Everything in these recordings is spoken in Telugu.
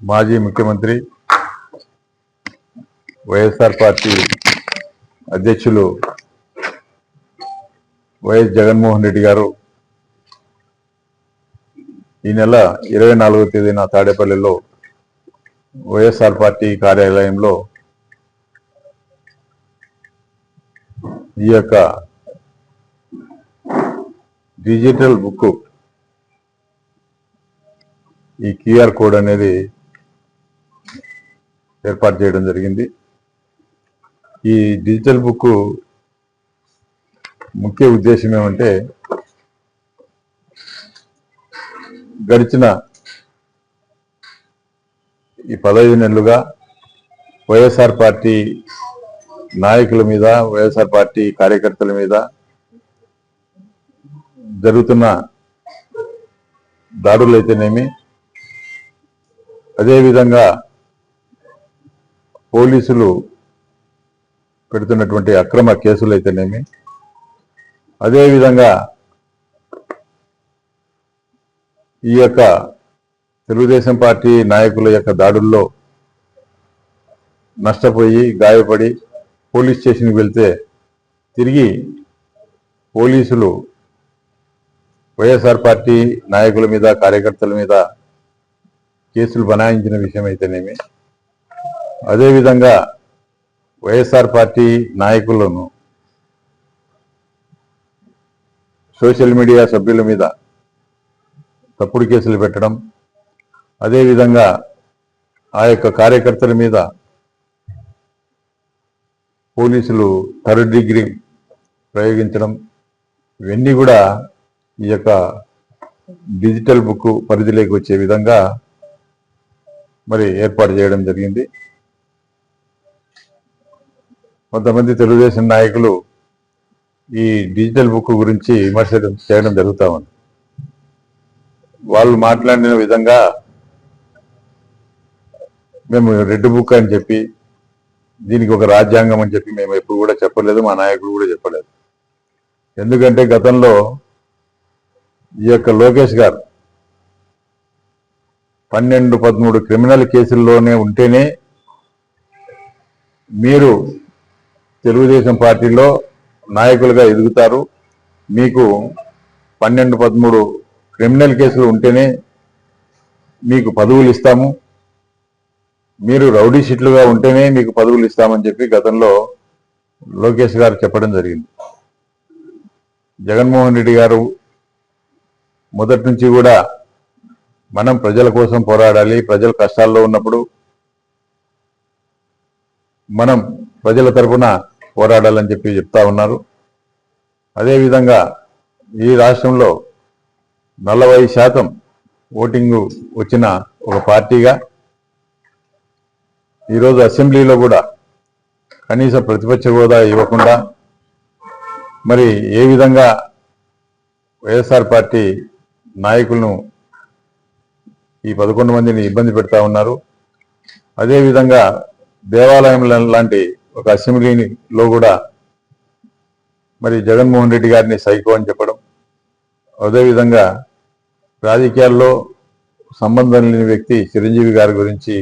మాజీ ముఖ్యమంత్రి వైఎస్ఆర్ పార్టీ అధ్యక్షులు వైఎస్ జగన్మోహన్ రెడ్డి గారు ఈ నెల ఇరవై నాలుగో తేదీన తాడేపల్లిలో వైఎస్ఆర్ పార్టీ కార్యాలయంలో ఈ యొక్క డిజిటల్ బుక్ ఈ క్యూఆర్ కోడ్ అనేది ఏర్పాటు చేయడం జరిగింది. ఈ డిజిటల్ బుక్ ముఖ్య ఉద్దేశం ఏమంటే గడిచిన ఈ పదహైదు నెలలుగా వైఎస్ఆర్ పార్టీ నాయకుల మీద వైఎస్ఆర్ పార్టీ కార్యకర్తల మీద జరుగుతున్న దాడులు అయితేనేమి అదేవిధంగా పోలీసులు పెడుతున్నటువంటి అక్రమ కేసులు అయితేనేమి అదేవిధంగా ఈ యొక్క తెలుగుదేశం పార్టీ నాయకుల యొక్క దాడుల్లో నష్టపోయి గాయపడి పోలీస్ స్టేషన్కి వెళ్తే తిరిగి పోలీసులు వైఎస్ఆర్ పార్టీ నాయకుల మీద కార్యకర్తల మీద కేసులు బనాయించిన విషయం అయితేనేమి అదేవిధంగా వైఎస్ఆర్ పార్టీ నాయకులను సోషల్ మీడియా సభ్యుల మీద తప్పుడు కేసులు పెట్టడం అదేవిధంగా ఆ యొక్క కార్యకర్తల మీద పోలీసులు థర్డ్ డిగ్రీ ప్రయోగించడం ఇవన్నీ కూడా ఈ యొక్క డిజిటల్ బుక్ పరిధిలోకి వచ్చే విధంగా మరి ఏర్పాటు చేయడం జరిగింది. కొంతమంది తెలుగుదేశం నాయకులు ఈ డిజిటల్ బుక్ గురించి విమర్శ చేయడం జరుగుతూ ఉంది. వాళ్ళు మాట్లాడిన విధంగా మేము రెడ్ బుక్ అని చెప్పి దీనికి ఒక రాజ్యాంగం అని చెప్పి మేము ఎప్పుడు కూడా చెప్పలేదు మా నాయకులు కూడా చెప్పలేదు. ఎందుకంటే గతంలో ఈ యొక్క లోకేష్ గారు పన్నెండు పదమూడు క్రిమినల్ కేసుల్లోనే ఉంటేనే మీరు తెలుగుదేశం పార్టీలో నాయకులుగా ఎదుగుతారు. మీకు పన్నెండు పదమూడు క్రిమినల్ కేసులు ఉంటేనే మీకు పదవులు ఇస్తాము. మీరు రౌడీ షీట్లుగా ఉంటేనే మీకు పదవులు ఇస్తామని చెప్పి గతంలో లోకేష్ గారు చెప్పడం జరిగింది. జగన్మోహన్ రెడ్డి గారు మొదటి నుంచి కూడా మనం ప్రజల కోసం పోరాడాలి ప్రజలు కష్టాల్లో ఉన్నప్పుడు మనం ప్రజల తరఫున పోరాడాలని చెప్పి చెప్తా ఉన్నారు. అదేవిధంగా ఈ రాష్ట్రంలో నలభై శాతం ఓటింగు వచ్చిన ఒక పార్టీగా ఈరోజు అసెంబ్లీలో కూడా కనీస ప్రతిపక్ష హోదా ఇవ్వకుండా మరి ఏ విధంగా వైఎస్ఆర్ పార్టీ నాయకులను ఈ పదకొండు మందిని ఇబ్బంది పెడతా ఉన్నారు. అదేవిధంగా దేవాలయం లాంటి ఒక అసెంబ్లీలో కూడా మరి జగన్మోహన్ రెడ్డి గారిని సైకో అని చెప్పడం అదేవిధంగా రాజకీయాల్లో సంబంధం లేని వ్యక్తి చిరంజీవి గారి గురించి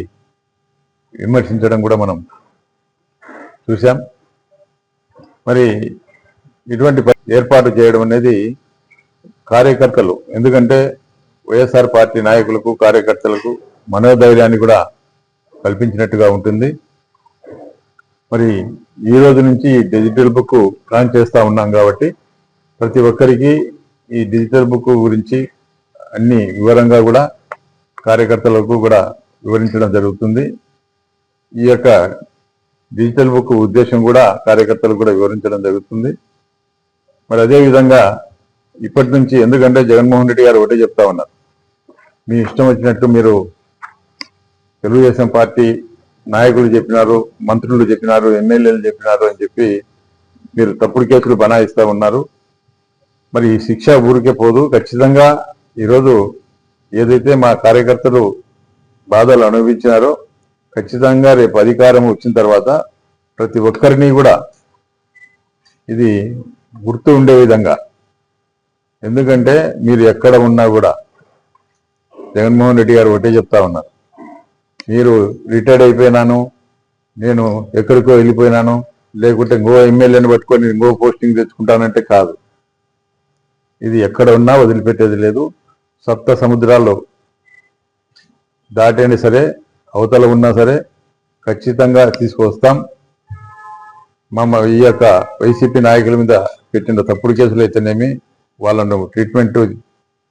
విమర్శించడం కూడా మనం చూశాం. మరి ఇటువంటి ఏర్పాటు చేయడం అనేది కార్యకర్తలు ఎందుకంటే వైఎస్ఆర్ పార్టీ నాయకులకు కార్యకర్తలకు మనోధైర్యాన్ని కూడా కల్పించినట్టుగా ఉంటుంది. మరి ఈ రోజు నుంచి ఈ డిజిటల్ బుక్ ప్లాన్ చేస్తూ ఉన్నాం కాబట్టి ప్రతి ఒక్కరికి ఈ డిజిటల్ బుక్ గురించి అన్ని వివరంగా కూడా కార్యకర్తలకు కూడా వివరించడం జరుగుతుంది. ఈ యొక్క డిజిటల్ బుక్ ఉద్దేశం కూడా కార్యకర్తలకు కూడా వివరించడం జరుగుతుంది. మరి అదేవిధంగా ఇప్పటి నుంచి ఎందుకంటే జగన్మోహన్ రెడ్డి గారు ఒకటే చెప్తా ఉన్నారు. మీ ఇష్టం వచ్చినట్టు మీరు తెలుగుదేశం పార్టీ నాయకులు చెప్పినారు మంత్రులు చెప్పినారు ఎమ్మెల్యేలు చెప్పినారు అని చెప్పి మీరు తప్పుడు కేసులు బనాయిస్తూ ఉన్నారు. మరి ఈ శిక్ష ఊరికే పోదు. ఖచ్చితంగా ఈరోజు ఏదైతే మా కార్యకర్తలు బాధలు అనుభవించినారో ఖచ్చితంగా రేపు అధికారం వచ్చిన తర్వాత ప్రతి ఒక్కరిని కూడా ఇది గుర్తు ఉండే విధంగా. ఎందుకంటే మీరు ఎక్కడ ఉన్నా కూడా జగన్మోహన్ రెడ్డి గారు ఒకటే చెప్తా ఉన్నారు. మీరు రిటైర్డ్ అయిపోయినాను నేను ఎక్కడికో వెళ్ళిపోయినాను లేకుంటే ఇంకో ఎమ్మెల్యేని పట్టుకొని ఇంకో పోస్టింగ్ తెచ్చుకుంటానంటే కాదు. ఇది ఎక్కడ ఉన్నా వదిలిపెట్టేది లేదు. సప్త సముద్రాల్లో దాటండి సరే అవతల ఉన్నా సరే ఖచ్చితంగా తీసుకువస్తాం మమ్మ ఈ యొక్క వైసీపీ నాయకుల మీద పెట్టిన తప్పుడు కేసులు అయితేనేమి వాళ్ళను ట్రీట్మెంట్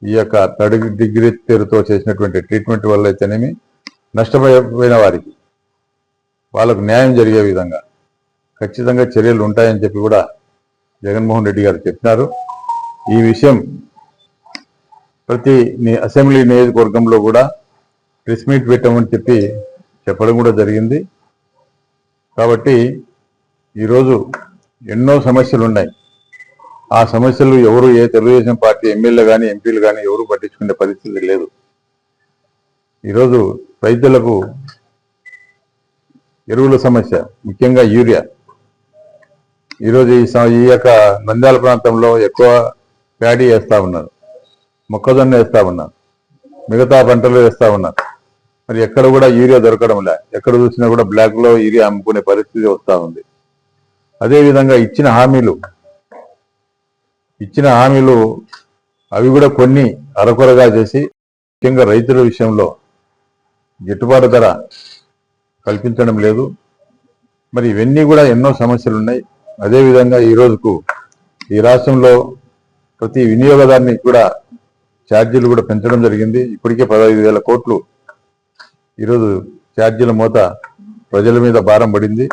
ఈ యొక్క థర్డ్ డిగ్రీ పేరుతో చేసినటువంటి ట్రీట్మెంట్ వల్ల అయితేనేమి నష్టపోయిన వారికి వాళ్ళకు న్యాయం జరిగే విధంగా ఖచ్చితంగా చర్యలు ఉంటాయని చెప్పి కూడా జగన్మోహన్ రెడ్డి గారు చెప్పినారు. ఈ విషయం ప్రతి అసెంబ్లీ నియోజకవర్గంలో కూడా ప్రెస్ మీట్ పెట్టామని చెప్పి చెప్పడం కూడా జరిగింది. కాబట్టి ఈరోజు ఎన్నో సమస్యలు ఉన్నాయి. ఆ సమస్యలు ఎవరు ఏ తెలుగుదేశం పార్టీ ఎమ్మెల్యే కానీ ఎంపీలు కానీ ఎవరు పట్టించుకునే పరిస్థితి లేదు. ఈరోజు రైతులకు ఎరువుల సమస్య ముఖ్యంగా యూరియా. ఈరోజు ఈ ఈ యొక్క నంద్యాల ప్రాంతంలో ఎక్కువ ప్యాడీ వేస్తా ఉన్నారు. మొక్కజొన్న వేస్తా ఉన్నారు. మిగతా పంటలు వేస్తా ఉన్నారు. మరి ఎక్కడ కూడా యూరియా దొరకడం లే. ఎక్కడ చూసినా కూడా బ్లాక్లో యూరియా అమ్ముకునే పరిస్థితి వస్తూ ఉంది. అదేవిధంగా ఇచ్చిన హామీలు ఇచ్చిన హామీలు అవి కూడా కొన్ని అరకొరగా చేసి ముఖ్యంగా రైతుల విషయంలో గిట్టుబాటు ధర కల్పించడం లేదు. మరి ఇవన్నీ కూడా ఎన్నో సమస్యలు ఉన్నాయి అదే విధంగా ఈ రోజుకు ఈ రాష్ట్రంలో ప్రతి వినియోగదారుని కూడా ఛార్జీలు కూడా పెంచడం జరిగింది. ఇప్పటికే పదహైదు వేల కోట్లు ఈరోజు ఛార్జీల మూత ప్రజల మీద భారం పడింది.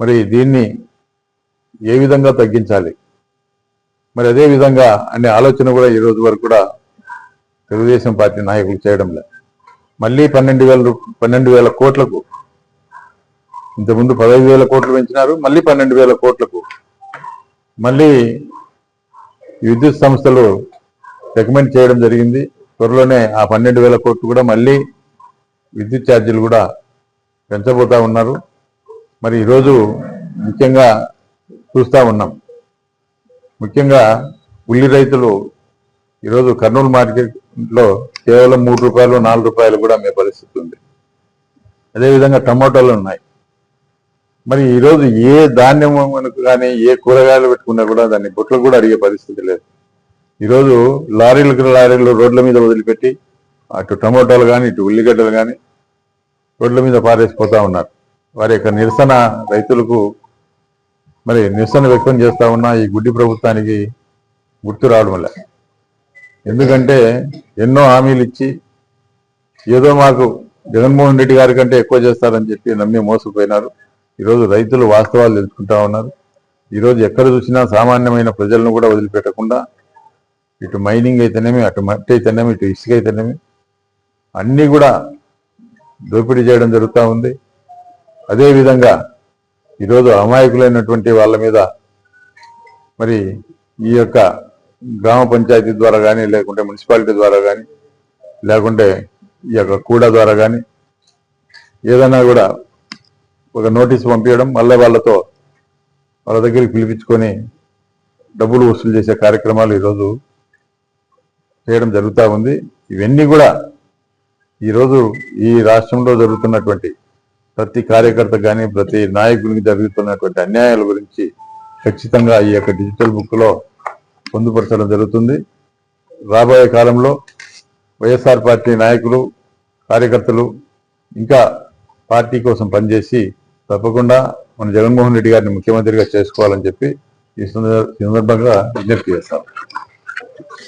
మరి దీన్ని ఏ విధంగా తగ్గించాలి? మరి అదే విధంగా అనే ఆలోచన కూడా ఈ రోజు వరకు కూడా తెలుగుదేశం పార్టీ నాయకులు చేయడం లేదు. మళ్ళీ పన్నెండు వేల రూ- పన్నెండు వేల కోట్లకు ఇంతకుముందు పదహైదు వేల కోట్లు పెంచినారు మళ్ళీ పన్నెండు వేల కోట్లకు. మళ్ళీ విద్యుత్ సంస్థలు రికమెండ్ చేయడం జరిగింది. త్వరలోనే ఆ పన్నెండు వేల కోట్లు కూడా మళ్ళీ విద్యుత్ ఛార్జీలు కూడా పెంచబోతా ఉన్నారు. మరి ఈరోజు ముఖ్యంగా చూస్తూ ఉన్నాం. ముఖ్యంగా ఉల్లి రైతులు ఈరోజు కర్నూలు మార్కెట్ లో కేవలం మూడు రూపాయలు నాలుగు రూపాయలు కూడా అమ్మే పరిస్థితి ఉంది. అదేవిధంగా టమాటోలు ఉన్నాయి. మరి ఈరోజు ఏ ధాన్యం మనకు కానీ ఏ కూరగాయలు పెట్టుకున్నా కూడా దాన్ని బుట్టలు కూడా అడిగే పరిస్థితి లేదు. ఈరోజు లారీలకు లారీలు రోడ్ల మీద వదిలిపెట్టి అటు టమోటాలు కానీ ఇటు ఉల్లిగడ్డలు కానీ రోడ్ల మీద పారేసిపోతా ఉన్నారు. వారి యొక్క నిరసన రైతులకు మరి నిరసన వ్యక్తం చేస్తా ఉన్న ఈ గుడ్డి ప్రభుత్వానికి గుర్తు రావడం వల్ల ఎందుకంటే ఎన్నో హామీలు ఇచ్చి ఏదో మాకు జగన్మోహన్ రెడ్డి గారి కంటే ఎక్కువ చేస్తారని చెప్పి నమ్మి మోసపోయినారు. ఈరోజు రైతులు వాస్తవాలు తెలుసుకుంటా ఉన్నారు. ఈరోజు ఎక్కడ చూసినా సామాన్యమైన ప్రజలను కూడా వదిలిపెట్టకుండా ఇటు మైనింగ్ అయితేనేమి అటు మట్టి అయితేనేమి ఇటు ఇసుక అయితేనేమి అన్నీ కూడా దోపిడీ చేయడం జరుగుతూ ఉంది. అదేవిధంగా ఈరోజు అమాయకులైనటువంటి వాళ్ళ మీద మరి ఈ యొక్క గ్రామ పంచాయతీ ద్వారా కానీ లేకుంటే మున్సిపాలిటీ ద్వారా కానీ లేకుంటే ఈ యొక్క కూడా ద్వారా కానీ ఏదైనా కూడా ఒక నోటీస్ పంపించడం మళ్ళీ వాళ్ళతో వాళ్ళ దగ్గరికి పిలిపించుకొని డబ్బులు వసూలు చేసే కార్యక్రమాలు ఈరోజు చేయడం జరుగుతూ ఉంది. ఇవన్నీ కూడా ఈరోజు ఈ రాష్ట్రంలో జరుగుతున్నటువంటి ప్రతి కార్యకర్త కానీ ప్రతి నాయకునికి జరుగుతున్నటువంటి అన్యాయాల గురించి ఖచ్చితంగా ఈ యొక్క డిజిటల్ బుక్లో పొందుపరచడం జరుగుతుంది. రాబోయే కాలంలో వైఎస్ఆర్ పార్టీ నాయకులు కార్యకర్తలు ఇంకా పార్టీ కోసం పనిచేసి తప్పకుండా మన జగన్మోహన్ రెడ్డి గారిని ముఖ్యమంత్రిగా చేసుకోవాలని చెప్పి ఈ సందర్భ- సందర్భంగా విజ్ఞప్తి చేస్తాం.